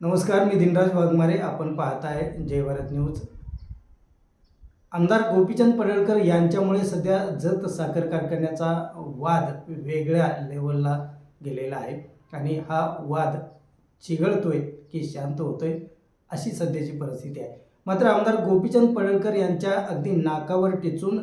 नमस्कार मी दिनराज वाघमारे. आपण पाहत आहे जय भारत न्यूज. आमदार गोपीचंद पडळकर यांच्यामुळे सध्या जत साखर कारखान्याचा वाद वेगळ्या लेवलला गेलेला आहे आणि हा वाद चिघळतोय की शांत होतोय अशी सध्याची परिस्थिती आहे. मात्र आमदार गोपीचंद पडळकर यांच्या अगदी नाकावर टिचून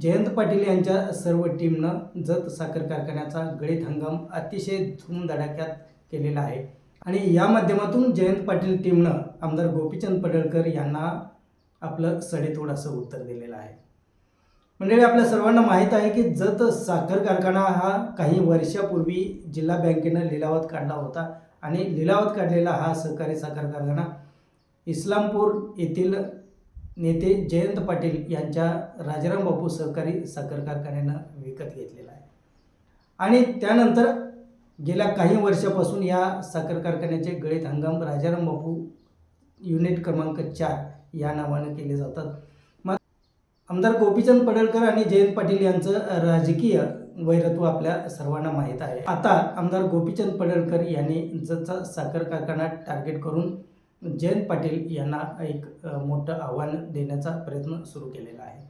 जयंत पाटील यांच्या सर्व टीमनं जत साखर कारखान्याचा गळीत हंगाम अतिशय धूमधडाक्यात केलेला आहे. आणि या माध्यमातून जयंत पाटील टीमनं आमदार गोपीचंद पडळकर यांना आपलं सडेतोड असं उत्तर दिलेलं आहे. मंडळी आपल्या सर्वांना माहीत आहे की जत साखर कारखाना हा काही वर्षापूर्वी जिल्हा बँकेनं लिलावात काढला होता आणि लिलावात काढलेला हा सहकारी साखर कारखाना इस्लामपूर येथील नेते जयंत पाटील यांच्या राजाराम बापू सहकारी साखर कारखान्यानं विकत घेतलेला आहे. आणि त्यानंतर गेल्या काही वर्षापासून या साखर कारखान्याचे गळीत हंगाम राजाराम बापू युनिट क्रमांक चार या नावानं केले जातात. मग आमदार गोपीचंद पडळकर आणि जयंत पाटील यांचं राजकीय वैरत्व आपल्या सर्वांना माहीत आहे. आता आमदार गोपीचंद पडळकर यांनी जसा साखर कारखाना टार्गेट करून जयंत पाटील यांना एक मोठं आव्हान देण्याचा प्रयत्न सुरू केलेला आहे.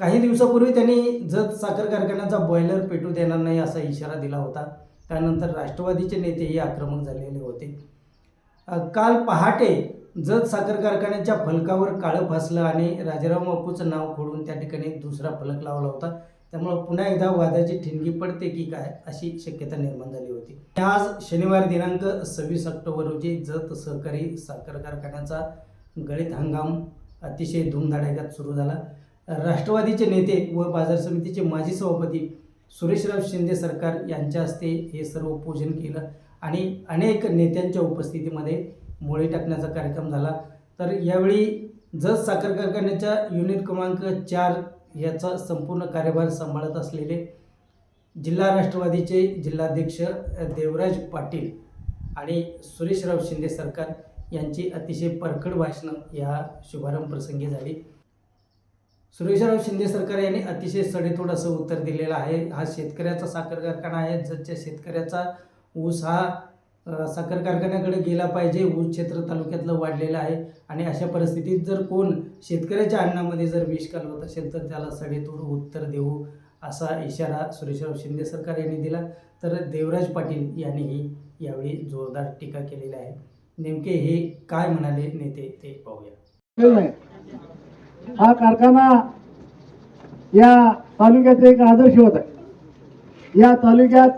काही दिवसापूर्वी त्यांनी जत साखर कारखान्याचा बॉयलर पेटू देणार नाही असा इशारा दिला होता. त्यानंतर राष्ट्रवादीचे नेतेही आक्रमक झालेले होते. काल पहाटे जत साखर कारखान्याच्या फलकावर काळं फासलं आणि राजाराम बापूचं नाव खोडून त्या ठिकाणी दुसरा फलक लावला होता. त्यामुळं पुन्हा एकदा वादाची ठिणगी पडते की काय अशी शक्यता निर्माण झाली होती. आज शनिवार दिनांक सव्वीस ऑक्टोबर रोजी जत सहकारी साखर कारखान्याचा गळीत हंगाम अतिशय धूमधडाक्यात सुरू झाला. राष्ट्रवादीचे नेते व बाजार समितीचे माजी सभापती सुरेशराव शिंदे सरकार यांच्या हस्ते हे सर्व पूजन केलं आणि अनेक नेत्यांच्या उपस्थितीमध्ये मोळी टाकण्याचा कार्यक्रम झाला. तर यावेळी जत साखर कारखान्याच्या युनिट क्रमांक चार याचा संपूर्ण कार्यभार सांभाळत असलेले जिल्हा राष्ट्रवादीचे जिल्हाध्यक्ष देवराज पाटील आणि सुरेशराव शिंदे सरकार यांची अतिशय परखड भाषणं या शुभारंभ प्रसंगी झाली. सुरेशराव शिंदे सरकार यांनी अतिशय सडेतोड असं उत्तर दिलेलं आहे. हा शेतकऱ्याचा साखर कारखाना आहे. जच्या शेतकऱ्याचा ऊस हा साखर कारखान्याकडे गेला पाहिजे ऊस क्षेत्र तालुक्यातलं वाढलेलं आहे. आणि अशा परिस्थितीत जर कोण शेतकऱ्याच्या अन्नामध्ये जर विष कालवत असेल तर त्याला सडेतोड उत्तर देऊ असा इशारा सुरेशराव शिंदे सरकार यांनी दिला. तर देवराज पाटील यांनीही यावेळी जोरदार टीका केलेली आहे. नेमके हे काय म्हणाले नेते ते पाहूया. हा कारखाना या तालुक्याचा एक आदर्श होत. आहे या तालुक्यात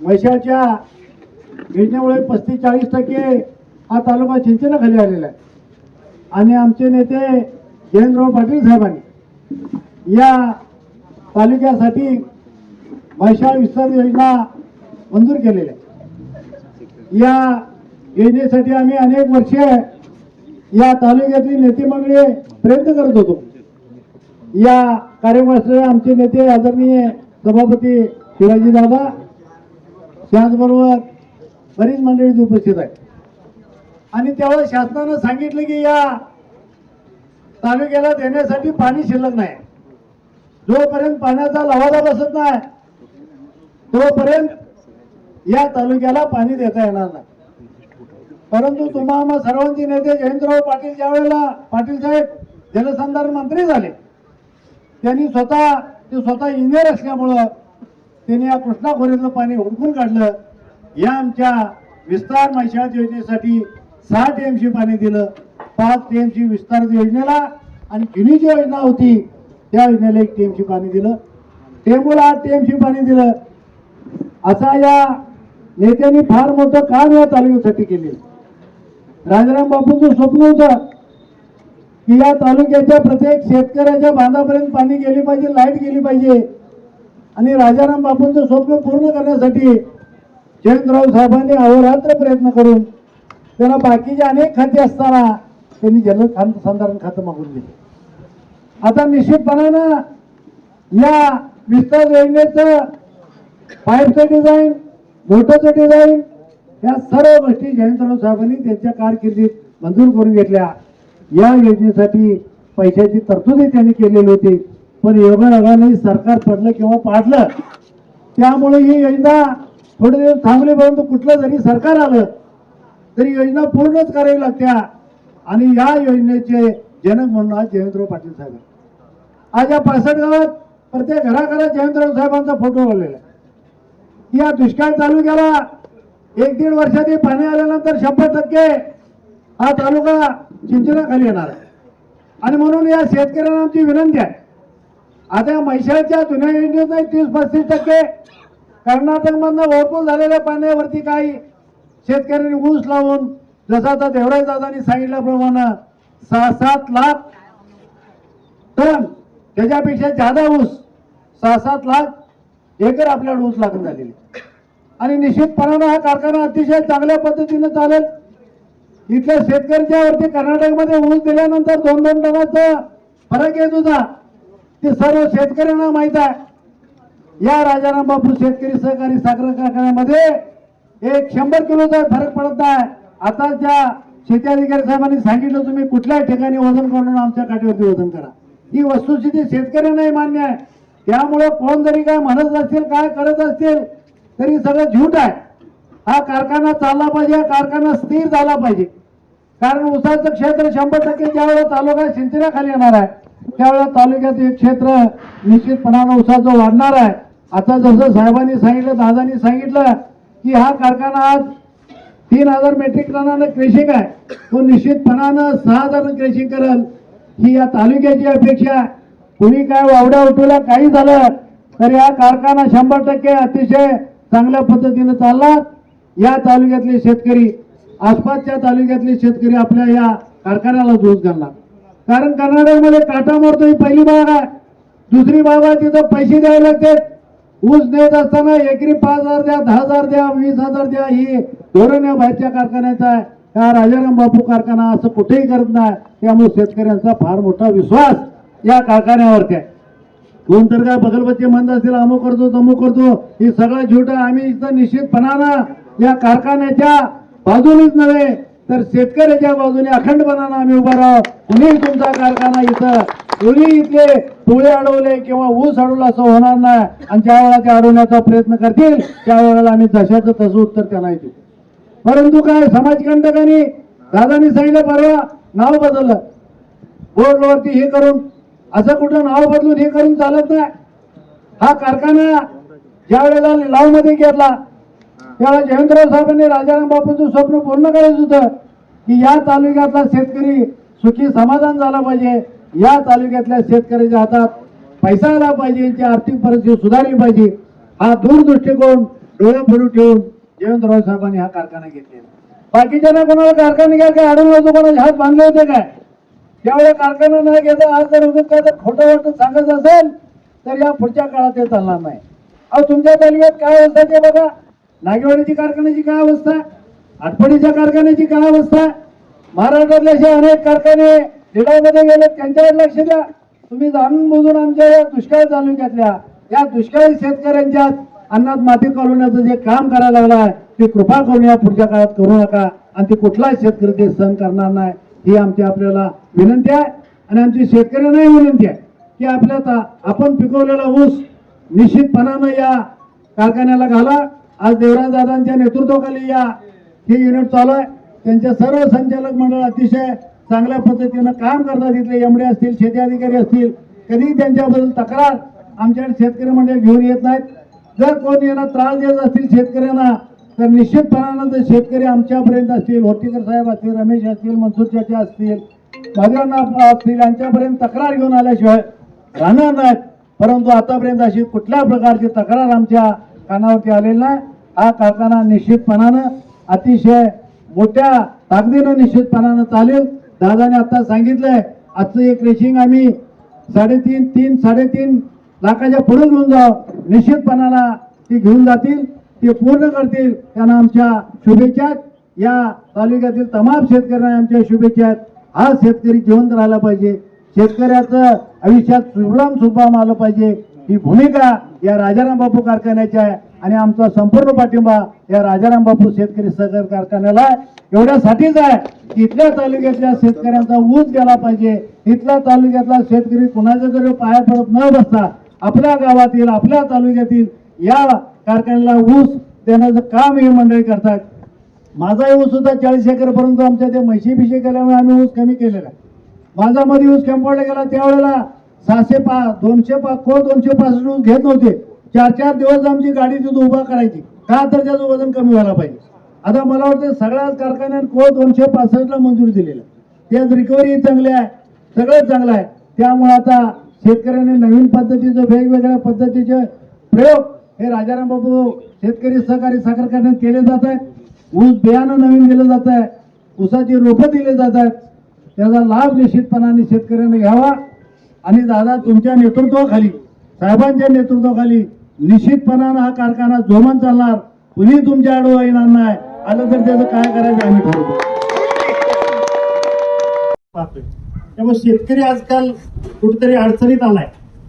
म्हैशाच्या योजनेमुळे पस्तीस चाळीस टक्के हा तालुका सिंचनाखाली आलेला आहे. आणि आमचे नेते जयंतराव पाटील साहेबांनी या तालुक्यासाठी म्हैसाळ विस्तार योजना मंजूर केलेल्या आहे. या योजनेसाठी आम्ही अनेक वर्षे या तालुक्यातली नेते मंडळी प्रयत्न करत होतो. या कार्यक्रमाचे आमचे नेते आदरणीय सभापती शिवाजी दादा त्याचबरोबर बरीच मंडळी उपस्थित आहेत. आणि त्यावेळेस शासनानं सांगितलं की या तालुक्याला देण्यासाठी पाणी शिल्लक नाही. जोपर्यंत पाण्याचा लवादा बसत नाही तोपर्यंत या तालुक्याला पाणी देता येणार नाही. परंतु तुम्हा सर्वांचे नेते जयंतराव पाटील ज्यावेळेला पाटील साहेब जलसंधारण मंत्री झाले त्यांनी स्वतः ते स्वतः इंजिनियर असल्यामुळं त्यांनी या कृष्णा खोऱ्यातलं पाणी हुडकून काढलं. या आमच्या विस्तार मैशाळा योजनेसाठी सहा टीएमसी पाणी दिलं. पाच टीएमसी विस्तार योजनेला आणि जुनी जी योजना होती त्या योजनेला एक टीएमसी पाणी दिलं. टेंबूला आठ टीएमसी पाणी दिलं. असा या नेत्यांनी फार मोठं काम या तालुक्यासाठी केले राजाराम बापूंचं स्वप्न होतं की या तालुक्याच्या प्रत्येक शेतकऱ्याच्या बांधापर्यंत पाणी गेली पाहिजे लाइट गेली पाहिजे. आणि राजाराम बापूंचं स्वप्न पूर्ण करण्यासाठी जयंतराव साहेबांनी अहोरात्र प्रयत्न करून त्यांना बाकीचे अनेक खाते असताना त्यांनी जल संधारण खातं मागून दिले. आता निश्चितपणानं या विस्तार योजनेचं पाईपचं डिझाईन मोटरचं डिझाईन या सर्व गोष्टी जयंतराव साहेबांनी त्यांच्या कारकिर्दीत मंजूर करून घेतल्या. या योजनेसाठी पैशाची तरतुदी त्यांनी केलेली होती. पण योगायोगाने सरकार पडलं किंवा पाडलं त्यामुळे ही योजना थोडे दिवस थांबली परंतु कुठलं जरी सरकार आलं तरी योजना पूर्णच करावी लागत्या. आणि या योजनेचे जनक म्हणून आज जयंतराव पाटील साहेब आज या पासष्ट गावात प्रत्येक घराघरात जयंतराव साहेबांचा फोटो आलेला आहे. या दुष्काळ तालुक्याला एक दीड वर्षात पाणी आल्यानंतर शंभर टक्के हा तालुका सिंचनाखाली येणार आहे. आणि म्हणून या शेतकऱ्यांना आमची विनंती आहे. आता या जुन्या योजनेत तीस पस्तीस टक्के कर्नाटकमधनं ओव्हरफुल झालेल्या पाण्यावरती काही शेतकऱ्यांनी ऊस लावून जसं आता देवराज दादानी सांगितल्याप्रमाणे सहा सात लाख टन त्याच्यापेक्षा जादा ऊस सहा सात लाख एकर आपल्याला ऊस लागून झालेली आणि निश्चितपणानं हा कारखाना अतिशय चांगल्या पद्धतीनं चालेल. इथल्या शेतकऱ्याच्या वरती कर्नाटकमध्ये ऊस दिल्यानंतर दोन दोन टनाचा फरक येत होता. ते सर्व शेतकऱ्यांना माहीत आहे. या राजाराम बापू शेतकरी सहकारी साखर कारखान्यामध्ये एक शंभर किलोचा फरक पडत नाही. आता ज्या शेती अधिकारी साहेबांनी सांगितलं तुम्ही कुठल्याही ठिकाणी वजन करून आमच्या काठीवरती वजन करा. ही वस्तुस्थिती शेतकऱ्यांनाही मान्य आहे. त्यामुळे कोण जरी काय म्हणत असतील काय करत असतील तरी सगळं झूट आहे. हा कारखाना चालला पाहिजे हा कारखाना स्थिर झाला पाहिजे. कारण उसाचं क्षेत्र शंभर टक्के ज्यावेळेला तालुका सिंचनाखाली येणार आहे त्यावेळेला तालुक्यातील एक क्षेत्र निश्चितपणानं उसाचं वाढणार आहे. आता जसं साहेबांनी सांगितलं दादांनी सांगितलं की हा कारखाना आज तीन हजार मेट्रिक टनानं क्रेशिंग आहे. तो निश्चितपणानं सहा हजार क्रेशिंग करेल. ही या तालुक्याची अपेक्षा आहे. कुणी काय वावड्या उठवल्या काही झालं तर या कारखाना शंभर टक्के अतिशय चांगल्या पद्धतीनं चालला. या तालुक्यातले शेतकरी आसपासच्या तालुक्यातले शेतकरी आपल्या या कारखान्याला दोष घालणार कारण कर्नाटकमध्ये काटा मारतो ही पहिली बाग आहे. दुसरी बाग आहे तिथं पैसे द्यावे लागते ऊस देत असताना एकरी पाच हजार द्या दहा हजार द्या वीस हजार द्या ही धोरण या बाहेरच्या कारखान्याचं आहे. का राजाराम बापू कारखाना असं कुठेही करत नाही. त्यामुळे शेतकऱ्यांचा फार मोठा विश्वास या कारखान्यावरती आहे. कोण तर काय बगलबच्चे म्हणत असतील अमुक करतो तमुक करतो. हे सगळं झुट आम्ही इथं निश्चितपणानं या कारखान्याच्या बाजूनेच नव्हे तर शेतकऱ्याच्या बाजूने अखंडपणानं आम्ही उभा राहू. कुणीही तुमचा कारखाना इथं कुणी इथले टोळे अडवले किंवा ऊस अडवलं असं होणार नाही. आणि ज्या वेळेला ते अडवण्याचा प्रयत्न करतील त्यावेळेला आम्ही जशाचं तसं उत्तर त्यांना देऊ. परंतु काय समाजकंटकांनी दादानी सांगितलं परवा नाव बदललं. बोर्डवरती हे करून असं कुठं नाव बदलून हे करून चालत नाही. हा कारखाना ज्या वेळेला लिलावमध्ये घेतला त्यावेळेला जयंतराव साहेबांनी राजाराम बापूंचं स्वप्न पूर्ण करायचं होतं की या तालुक्यातला शेतकरी सुखी समाधान झाला पाहिजे. या तालुक्यातल्या शेतकऱ्याच्या हातात पैसा आला पाहिजे यांची आर्थिक परिस्थिती सुधारली पाहिजे. हा दूरदृष्टिकोन डोळे पुढे ठेवून जयंतराव साहेबांनी हा कारखाना घेतलेला बाकीच्या कोणाला कारखाना घ्या काय? आढळून होतो कोणाचे हात बांधले होते काय? त्यावेळेला कारखाना नाही घेता आज जर उगत काय खोटं वाटत सांगत असेल तर या पुढच्या काळात ते चालणार नाही. अहो तुमच्या तालुक्यात काय अवस्था ते बघा. नागेवाडीची कारखान्याची काय अवस्था आहे? कारखान्याची काय अवस्था महाराष्ट्रातले असे अनेक कारखाने लिलावमध्ये गेले त्यांच्यावर लक्ष द्या. तुम्ही जाणून बुजून आमच्या या दुष्काळ तालुक्यातल्या या दुष्काळी शेतकऱ्यांच्या अन्नात माती कालवण्याचं जे काम करायला लागलं आहे ते कृपा करून या पुढच्या काळात करू नका. आणि ते कुठलाच शेतकरी ते सहन करणार नाही. ही आमची आपल्याला विनंती आहे आणि आमची शेतकऱ्यांनाही विनंती आहे की आपल्या आपण पिकवलेला ऊस निश्चितपणानं या कारखान्याला घाला. आज देवराज दादांच्या नेतृत्वाखाली या हे युनिट चालू आहे. त्यांच्या सर्व संचालक मंडळ अतिशय चांगल्या पद्धतीनं काम करतात. इथले एमडे असतील शेती अधिकारी असतील कधीही त्यांच्याबद्दल तक्रार आमच्याकडे शेतकरी मंडळ घेऊन येत नाहीत. जर कोण यांना त्रास देत असतील शेतकऱ्यांना तर निश्चितपणानं ते शेतकरी आमच्यापर्यंत असतील होटीकर साहेब असतील रमेश असतील मनसूर चाचे असतील भागवनाथ असतील यांच्यापर्यंत तक्रार घेऊन आल्याशिवाय राहणार नाहीत. परंतु आतापर्यंत अशी कुठल्या प्रकारची तक्रार आमच्या कानावरती आलेली नाही. हा कारखाना निश्चितपणानं अतिशय मोठ्या ताकदीनं निश्चितपणानं चालेल. दादाने आता सांगितलंय आजचं एक रेशिंग आम्ही साडेतीन तीन साडेतीन लाखाच्या पुढे घेऊन जाऊ. निश्चितपणाला ती घेऊन जातील. ते पूर्ण करतील त्यांना आमच्या शुभेच्छा या तालुक्यातील तमाम शेतकऱ्यांना आमच्या शुभेच्छा आहेत. हा शेतकरी जिवंत राहिला पाहिजे. शेतकऱ्याचं आयुष्यात सुफलाम सुफलाम आलं पाहिजे. ही भूमिका या राजाराम बापू कारखान्याची आहे. आणि आमचा संपूर्ण पाठिंबा या राजाराम बापू शेतकरी सहकार कारखान्याला आहे. एवढ्यासाठीच आहे की इथल्या तालुक्यातल्या शेतकऱ्यांचा ऊस गेला पाहिजे. इथल्या तालुक्यातला शेतकरी कुणाच्या जरी पाया पडत न बसता आपल्या गावातील आपल्या तालुक्यातील या कारखान्याला ऊस देण्याचं काम ही मंडळी करतात. माझाही ऊस सुद्धा चाळीस एकरपर्यंत आमच्या ते म्हशी बिशी केल्यामुळे आम्ही ऊस कमी केलेला आहे. माझा मध्ये ऊस कॅम्पवडला गेला त्यावेळेला सहाशे पा दोनशे पा को दोनशे पासष्ट ऊस घेत नव्हते. चार चार दिवस आमची गाडी तिथं उभा करायची. का तर त्याचं वजन कमी व्हायला पाहिजे. आता मला वाटतं सगळ्याच कारखान्यात को दोनशे पासष्टला मंजुरी दिलेलं त्यात रिकव्हरी चांगली आहे सगळंच चांगलं आहे. त्यामुळे आता शेतकऱ्यांनी नवीन पद्धतीचं वेगवेगळ्या पद्धतीचे प्रयोग हे राजाराम बाबू शेतकरी सहकारी साखर कारखान्यात केले जात आहेत. ऊस बियाणं नवीन दिलं जात आहे. ऊसाची रोपं दिली जात आहेत. त्याचा लाभ निश्चितपणाने शेतकऱ्यांनी घ्यावा. आणि दादा तुमच्या नेतृत्वाखाली साहेबांच्या नेतृत्वाखाली निश्चितपणानं हा कारखाना जोमान चालणार. कुणी तुमच्या आडवं येणार नाही. आलं तर त्याचं काय करायचं आम्ही ठरवतो पाहतोय. त्यामुळे शेतकरी आजकाल कुठेतरी अडचणीत आलाय.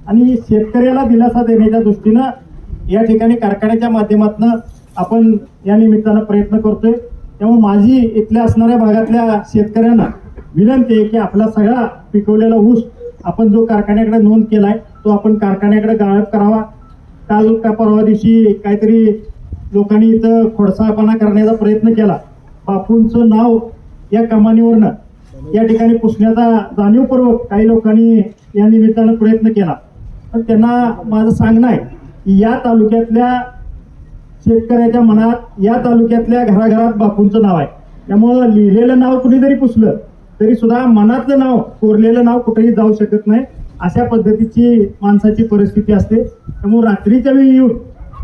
आणि शेतकऱ्याला दिलासा देण्याच्या दृष्टीनं या ठिकाणी कारखान्याच्या माध्यमातून आपण या निमित्तानं प्रयत्न करतोय. त्यामुळे माझी इथल्या असणाऱ्या भागातल्या शेतकऱ्यांना विनंती आहे की आपला सगळा पिकवलेला ऊस आपण जो कारखान्याकडे नोंद केलाय तो आपण कारखान्याकडे गाळप करावा. काल का परवा दिवशी काहीतरी लोकांनी इथं खोडसाळपणा करण्याचा प्रयत्न केला. बापूंचं नाव या कमानीवरनं या ठिकाणी पुसण्याचा जाणीवपूर्वक काही लोकांनी या निमित्तानं प्रयत्न केला. पण त्यांना माझं सांगणं आहे की या तालुक्यातल्या शेतकऱ्याच्या मनात या तालुक्यातल्या घराघरात बापूंचं नाव आहे. त्यामुळं लिहिलेलं नाव कुणीतरी पुसलं तरी सुद्धा मनातलं नाव कोरलेलं नाव कुठेही जाऊ शकत नाही. अशा पद्धतीची माणसाची परिस्थिती असते. त्यामुळे रात्रीच्या वेळी येऊन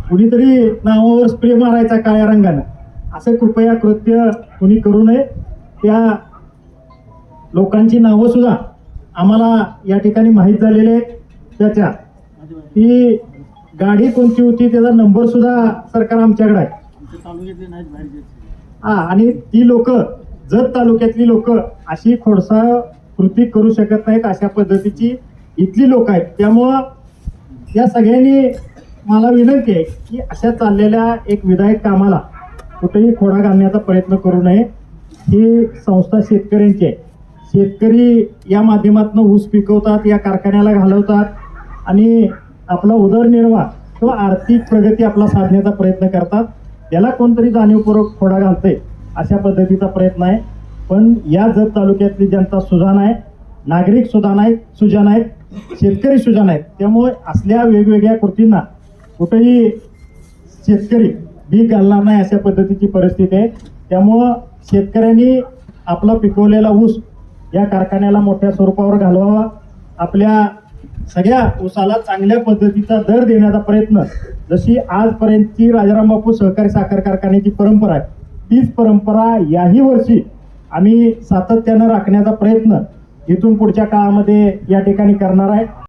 कुणीतरी नावावर स्प्रे मारायचा काळ्या रंगानं. असं कृपया कृत्य कुणी करू नये. त्या लोकांची नावं सुद्धा आम्हाला या ठिकाणी माहीत झालेले आहेत. त्याच्या. ती गाडी कोणती होती त्याचा नंबर सुद्धा सरकार आमच्याकडे आहे. हा आणि ती लोक जत तालुक्यातली लोक अशी खोडसा कृती करू शकत नाहीत अशा पद्धतीची इथली लोक आहेत. त्यामुळं या सगळ्यांनी मला विनंती आहे की अशा चाललेल्या एक विधायक कामाला कुठेही खोडा घालण्याचा प्रयत्न करू नये. ही संस्था शेतकऱ्यांची आहे. शेतकरी या माध्यमातून ऊस पिकवतात या कारखान्याला घालवतात आणि आपला उदरनिर्वाह किंवा आर्थिक प्रगती आपला साधण्याचा प्रयत्न करतात. याला कोणतरी जाणीवपूर्वक खोडा घालते अशा पद्धतीचा प्रयत्न आहे. पण या जत तालुक्यातली जनता सुजाण आहे नागरिक सुजाण आहेत सुजाण आहेत शेतकरी सुजाण आहेत. त्यामुळे असल्या वेगवेगळ्या कृतींना कुठेही शेतकरी भीक घालणार नाही अशा पद्धतीची परिस्थिती आहे. त्यामुळं शेतकऱ्यांनी आपला पिकवलेला ऊस या कारखान्याला मोठ्या स्वरूपावर घालवावा. आपल्या सगळ्या ऊसाला चांगल्या पद्धतीचा दर देण्याचा प्रयत्न. जशी आजपर्यंतची राजाराम बापू सहकारी साखर कारखान्याची परंपरा आहे तीच परंपरा याही वर्षी आम्ही सातत्यानं राखण्याचा प्रयत्न इथून पुढच्या काळामध्ये या ठिकाणी करणार आहे.